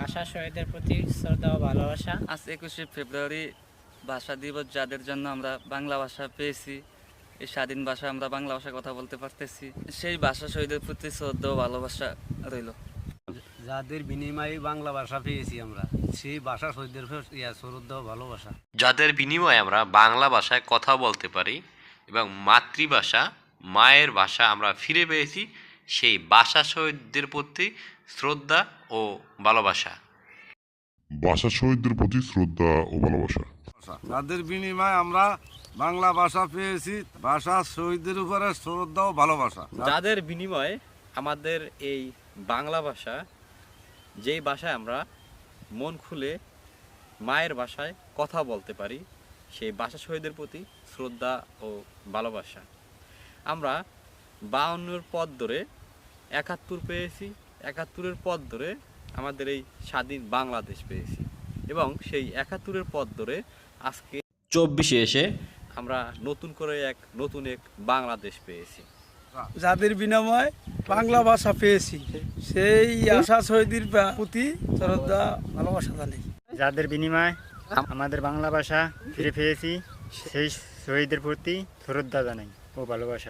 ভাষা শহীদের প্রতি শ্রদ্ধা ও ভালোবাসা। আজ একুশে ফেব্রুয়ারি ভাষা দিবস যাদের জন্য আমরা বাংলা ভাষা পেয়েছি এই স্বাধীন ভাষা আমরা বাংলা ভাষা কথা বলতে পারতেছি। সেই ভাষা শহীদের প্রতি শ্রদ্ধা ও ভালোবাসা রইল। যাদের বিনিময়ে বাংলা ভাষা পেয়েছি আমরা সেই ভাষা শহীদের শ্রদ্ধা ও ভালোবাসা। যাদের বিনিময়ে আমরা বাংলা ভাষায় কথা বলতে পারি এবং মাতৃভাষা মায়ের ভাষা আমরা ফিরে পেয়েছি সেই ভাষা শহীদদের প্রতি শ্রদ্ধা ও ভালোবাসা। ভাষা শহীদদের প্রতি শ্রদ্ধা ও ভালোবাসা। যাদের বিনিময়ে আমরা বাংলা ভাষা পেয়েছি ভাষা শহীদদের উপরে শ্রদ্ধা ও ভালোবাসা। যাদের বিনিময়ে আমাদের এই বাংলা ভাষা যেই ভাষায় আমরা মন খুলে মায়ের ভাষায় কথা বলতে পারি সেই ভাষা শহীদের প্রতি শ্রদ্ধা ও ভালোবাসা। আমরা বাউন্নর পথ ধরে একাত্তর পেয়েছি একাত্তরের পথ ধরে আমাদের এই স্বাধীন বাংলাদেশ পেয়েছি। এবং সেই একাত্তরের পথ ধরে আজকে চব্বিশে এসে আমরা নতুন করে এক নতুন এক বাংলাদেশ পেয়েছি। যাদের বিনিময়ে বাংলা ভাষা পেয়েছি সেই আশা শহীদের প্রতি শ্রদ্ধা ভালোবাসা জানি। যাদের বিনিময়ে আমাদের বাংলা ভাষা ফিরে পেয়েছি সেই শহীদের প্রতি শ্রদ্ধা জানাই ও ভালোবাসা।